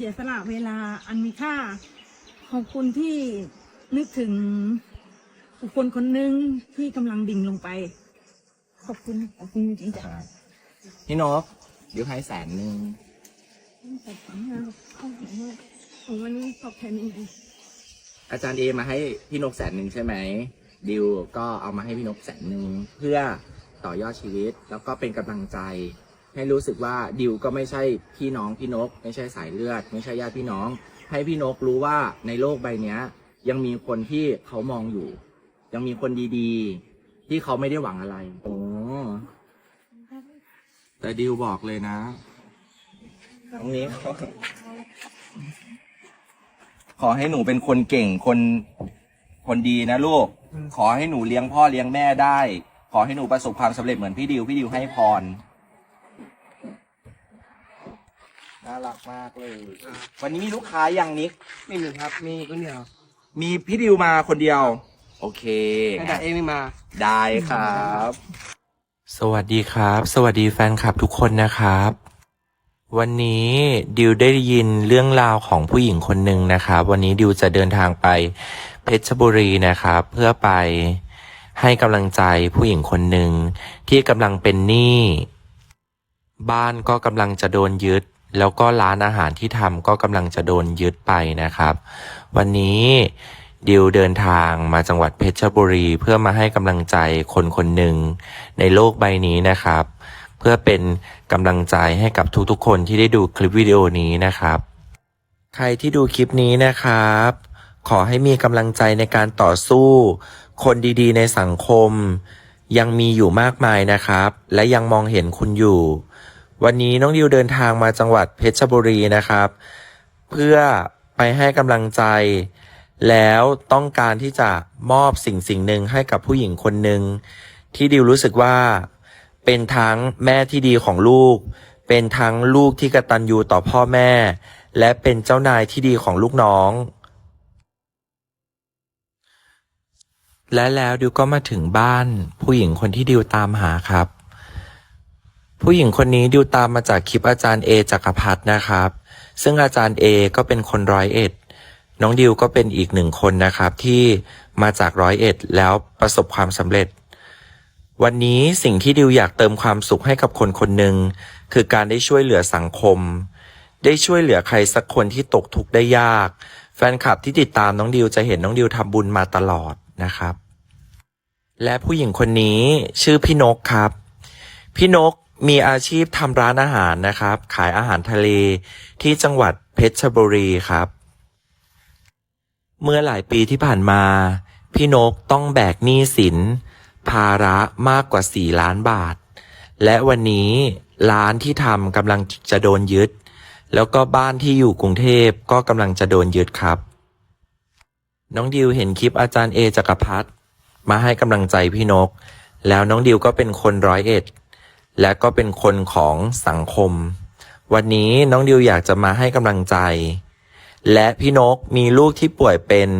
สียสละเวลาอันมีค่า ขอบคุณที่นึกถึงบุคคลคนหนึ่งที่กำลังดิ่งลงไป ขอบคุณขอบคุณจริงๆจ้ะพี่นกเดี๋ยวให้แสนหนึ่งขอบคุณมากขอบคุณมากของวันนี้ตอบแทนจริงอาจารย์เอมาให้พี่นกแสนหนึ่งใช่ไหมดิวก็เอามาให้พี่นกแสนหนึ่งเพื่อต่อยอดชีวิต แล้วก็เป็นกำลังใจ ให้รู้สึกว่าดิวก็ไม่ใช่พี่น้องพี่นก ไม่ใช่สายเลือด ไม่ใช่ญาติพี่น้อง ให้พี่นกรู้ว่าในโลกใบเนี้ย ยังมีคนที่เขามองอยู่ ยังมีคนดีๆ ที่เขาไม่ได้หวังอะไร โอ้แต่ดิวบอกเลยนะตรงนี้ขอให้หนูเป็นคนเก่งคนคนดีนะลูก ขอให้หนูเลี้ยงพ่อเลี้ยงแม่ได้ ขอให้หนูประสบความสำเร็จเหมือนพี่ดิว พี่ดิวให้พร น่ารักมากเลย วันนี้มีลูกค้ายังนิก ไม่มีครับ มีคนเดียวมีพี่ดิวมาคนเดียว โอเค แต่ดาเองไม่มา ได้ครับ สวัสดีครับ สวัสดีแฟนคลับทุกคนนะครับ วันนี้ดิวได้ยินเรื่องราวของผู้หญิงคนหนึ่งนะครับ วันนี้ดิวจะเดินทางไปเพชรบุรีนะครับ เพื่อไปให้กำลังใจผู้หญิงคนหนึ่งที่กำลังเป็นหนี้ บ้านก็กำลังจะโดนยึด แล้วก็ร้านอาหารที่ทำก็กำลังจะโดนยึดไปนะครับ วันนี้ดิวเดินทางมาจังหวัดเพชรบุรี เพื่อมาให้กำลังใจคนคนหนึ่งในโลกใบนี้นะครับ เพื่อเป็นกำลังใจให้กับทุกๆคนที่ได้ดูคลิปวิดีโอนี้นะครับ ใครที่ดูคลิปนี้นะครับ ขอให้มีกำลังใจในการต่อสู้ คนดีๆ ในสังคม ยังมีอยู่มากมายนะครับ และยังมองเห็นคุณอยู่ วันนี้น้องดิวเดินทางมาจังหวัดเพชรบุรีนะครับ เพื่อไปให้กำลังใจ แล้วต้องการที่จะมอบสิ่งสิ่งหนึ่งให้กับผู้หญิงคนหนึ่งที่ดิวรู้สึกว่า เป็นทั้งแม่ที่ดีของลูก เป็นทั้งลูกที่กตัญญูต่อพ่อแม่ และเป็นเจ้านายที่ดีของลูกน้อง และแล้วดิวก็มาถึงบ้านผู้หญิงคนที่ดิวตามหาครับ ผู้หญิงคนนี้ดิวตามมาจากคลิปอาจารย์เอจักรพัฒนะครับ ซึ่งอาจารย์เอก็เป็นคนร้อยเอ็ด น้องดิวก็เป็นอีกหนึ่งคนนะครับที่มาจากร้อยเอ็ดแล้วประสบความสำเร็จ วันนี้สิ่งที่ดิวอยากเติมความสุขให้กับคนคนหนึ่งคือการได้ช่วยเหลือสังคม ได้ช่วยเหลือใครสักคนที่ตกทุกข์ได้ยาก แฟนคลับที่ติดตามน้องดิวจะเห็นน้องดิวทำบุญมาตลอดนะครับ และผู้หญิงคนนี้ชื่อพี่นกครับ พี่นก มีอาชีพทำร้านอาหารนะครับ ขายอาหารทะเลที่จังหวัดเพชรบุรีครับ เมื่อหลายปีที่ผ่านมา พี่นกต้องแบกหนี้สิน ภาระมากกว่า 4 ล้านบาท และวันนี้ร้านที่ทำกำลังจะโดนยึด แล้วก็บ้านที่อยู่กรุงเทพก็กำลังจะโดนยึดครับ น้องดิวเห็นคลิปอาจารย์เอจักรพัฒมาให้กำลังใจพี่นก แล้วน้องดิวก็เป็นคนร้อยเอ็ด และก็เป็นคนของสังคม วันนี้น้องดิวอยากจะมาให้กำลังใจ และพี่นกมีลูกที่ป่วยเป็น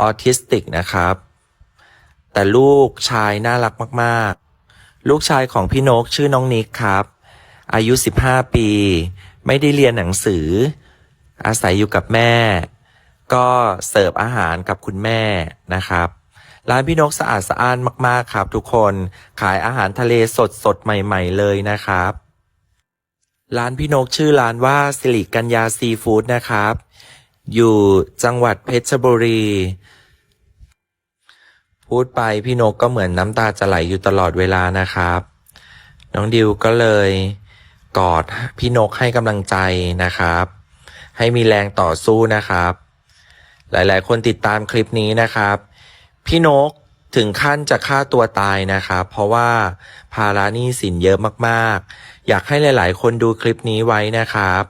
ออทิสติกนะครับ แต่ลูกชายน่ารักมากๆ ลูกชายของพี่นกชื่อน้องนิกครับ อายุ 15 ปี ไม่ได้เรียนหนังสือ อาศัยอยู่กับแม่ ก็เสิร์ฟอาหารกับคุณแม่นะครับ ร้านพี่นกสะอาดสะอ้านมากๆครับ ทุกคนขายอาหารทะเลสดสดๆใหม่ ๆ เลยนะครับ ร้านพี่นกชื่อร้านว่าสิริกัญญาซีฟู้ดนะครับ อยู่จังหวัดเพชรบุรี พูดไปพี่นกก็เหมือนน้ำตาจะไหลอยู่ตลอดเวลานะครับ น้องดิวก็เลยกอดพี่นกให้กำลังใจนะครับ ให้มีแรงต่อสู้นะครับ หลายๆ คนติดตามคลิปนี้นะครับ พี่นกถึงขั้นจะฆ่าตัวตายนะครับ เพราะว่าภาระหนี้สินเยอะมากๆ อยากให้หลายๆ คนดูคลิปนี้ไว้นะครับ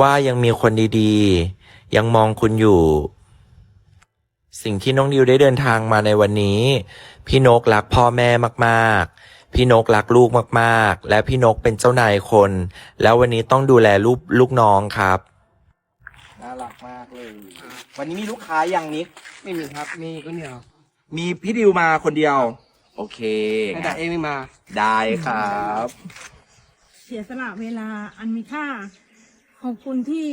ว่ายังมีคนดีๆ ยังมองคุณอยู่ สิ่งที่น้องดิวได้เดินทางมาในวันนี้ พี่นกรักพ่อแม่มากๆ พี่นกรักลูกมากๆ และพี่นกเป็นเจ้านายคน แล้ววันนี้ต้องดูแลลูกลูกน้องครับ น่ารักมากเลย วันนี้มีลูกค้ายังนิก ไม่มีครับ มีคนเดียวมีพี่ดิวมาคนเดียว โอเค แต่ดาเองไม่มา ได้ครับๆเสียสละเวลาอันมีค่าขขอบคุณที่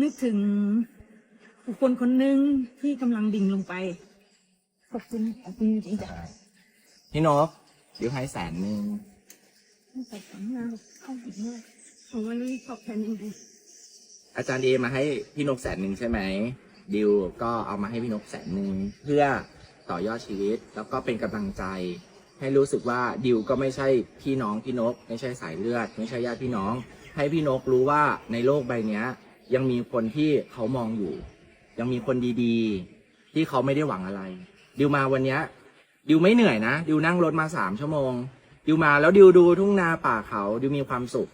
นึกถึงบุคคลคนหนึ่งที่กำลังดิ่งลงไป ขอบคุณขอบคุณจริงๆจ้ะพี่นกดิวให้แสนหนึ่งขอบคุณมากขอบคุณมากผมว่านี่ตอบแทนจริง อาจารย์เอมาให้พี่นกแสนหนึ่งใช่ไหมดิวก็เอามาให้พี่นกแสนหนึ่งเพื่อต่อยอดชีวิต แล้วก็เป็นกำลังใจ ให้รู้สึกว่าดิวก็ไม่ใช่พี่น้องพี่นก ไม่ใช่สายเลือด ไม่ใช่ญาติพี่น้อง ให้พี่นกรู้ว่าในโลกใบเนี้ยยังมีคนที่เขามองอยู่ ยังมีคนดีๆ ที่เขาไม่ได้หวังอะไร ดิวมาวันเนี้ยดิวไม่เหนื่อยนะ ดิวนั่งรถมาสามชั่วโมง ดิวมาแล้วดิวดูทุ่งนาป่าเขา ดิวมีความสุข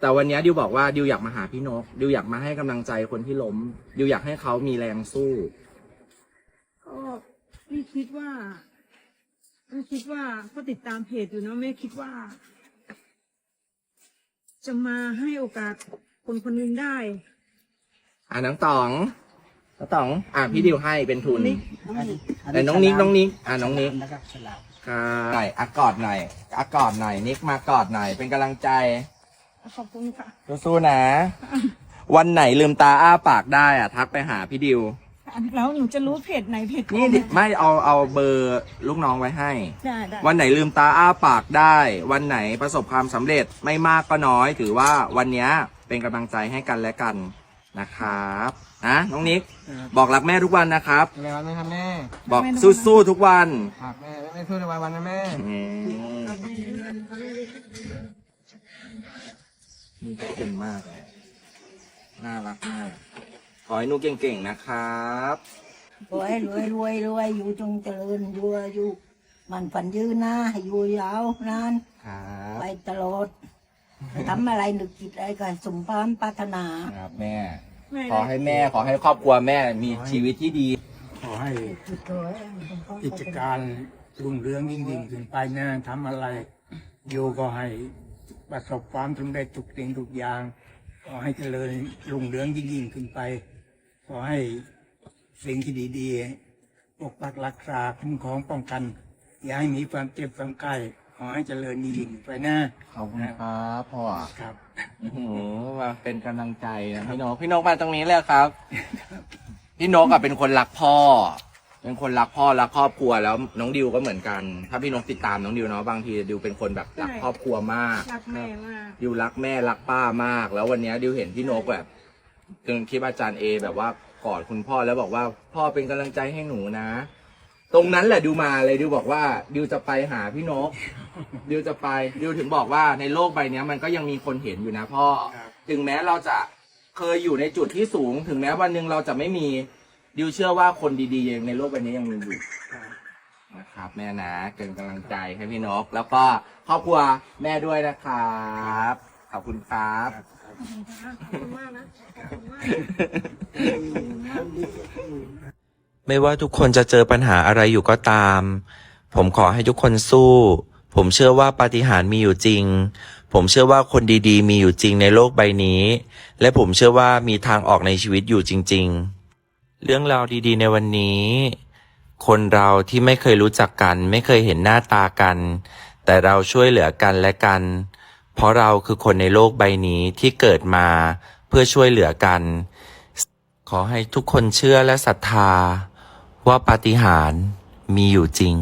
แต่วันเนี้ยดิวบอกว่าดิวอยากมาหาพี่นกดิวอยากมาให้กำลังใจคนที่ล้มดิวอยากให้เขามีแรงสู้ๆก็ไม่คิดว่าไม่คิดว่าก็ติดตามเพจอยู่เนอะไม่คิดว่า จะมาให้โอกาสคนคนหนึ่งได้ อ่าน้องต๋องน้องต๋อง อ่าพี่ดิวให้เป็นทุนนิกแต่น้องนิกน้องนิกอ่าน้องนิก นะครับฉลาด ครับหน่อยอะกอดหน่อยอะกอดหน่อยนิกมากอดหน่อยเป็นกำลังใจ ขอบคุณค่ะสู้ๆนะ วันไหนลืมตาอ้าปากได้อะ ทักไปหาพี่ดิว แล้วหนูจะรู้เพจไหนเพจนี่ดิไม่เอาเอาเบอร์ลูกน้องไว้ให้ ได้ได้วันไหนลืมตาอ้าปากได้ วันไหนประสบความสำเร็จไม่มากก็น้อย ถือว่าวันเนี้ยเป็นกำลังใจให้กันและกันนะครับนะน้องนิก บอกรักแม่ทุกวันนะครับ อะไรวะแม่ครับแม่บอกสู้ๆทุกวัน ครับแม่ แม่สู้ในวันวันนะแม่ อืม นี่ก็เก่งมากเลยน่ารักมาก ขอให้หนูเก่งๆนะครับรวยรวยรวยรวยอยู่จงเจริญอยู่อยู่ มันฝันยืนนะให้อยู่ยาวนาน ครับไปตลอดทำอะไรนึกคิดอะไรก็สมความปรารถนา ครับแม่แม่ขอให้แม่ ขอให้ครอบครัวแม่มีชีวิตที่ดี ขอให้กิจการรุ่งเรืองยิ่งยิ่งขึ้นไปนะทำอะไร อยู่ก็ให้ ประสบความสำเร็จทุกสิ่งทุกอย่าง ขอให้เจริญรุ่งเรืองยิ่งยิ่งขึ้นไป ขอให้สิ่งที่ดีๆปกปักรักษาคุ้มครองป้องกัน อย่าให้มีความเจ็บความไข้ขอให้เจริญยิ่งยิ่งไปนะขอบคุณครับพ่อครับอื้อหือมาเป็นกำลังใจนะพี่นกพี่นกมาตรงนี้เลยครับ พี่นกอะเป็นคนรักพ่อ เป็นคนรักพ่อรักครอบครัวแล้วน้องดิวก็เหมือนกัน ถ้าพี่นกติดตามน้องดิวเนาะบางทีดิวเป็นคนแบบรักครอบครัวมาก รักแม่มาก ดิวรักแม่รักป้ามาก แล้ววันเนี้ยดิวเห็นพี่นกแบบจนคลิปอาจารย์เอแบบว่ากอดคุณพ่อแล้วบอกว่าพ่อเป็นกำลังใจให้หนูนะ ตรงนั้นแหละดิวมาเลยดิวบอกว่าดิวจะไปหาพี่นก ดิวจะไปดิวถึงบอกว่าในโลกใบเนี้ยมันก็ยังมีคนเห็นอยู่นะพ่อ ครับ ถึงแม้เราจะเคยอยู่ในจุดที่สูง ถึงแม้วันหนึ่งเราจะไม่มี ดิวเชื่อว่าคนดีๆในโลกใบนี้ยังมีอยู่นะครับแม่นะเป็นกำลังใจให้พี่นก แล้วก็ครอบครัวแม่ด้วยนะครับขอบคุณครับขอบคุณมากนะขอบคุณมากไม่ว่าทุกคนจะเจอปัญหาอะไรอยู่ก็ตาม ผมขอให้ทุกคนสู้ ผมเชื่อว่าปาฏิหาริย์มีอยู่จริง ผมเชื่อว่าคนดีๆ มีอยู่จริงในโลกใบนี้ และผมเชื่อว่ามีทางออกในชีวิตอยู่จริง ๆ เรื่องราวดีๆ ในวันนี้ คนเราที่ไม่เคยรู้จักกัน ไม่เคยเห็นหน้าตากัน แต่เราช่วยเหลือกันและกัน เพราะเราคือคนในโลกใบนี้ที่เกิดมาเพื่อช่วยเหลือกัน ขอให้ทุกคนเชื่อและศรัทธา ว่าปาฏิหาริย์มีอยู่จริง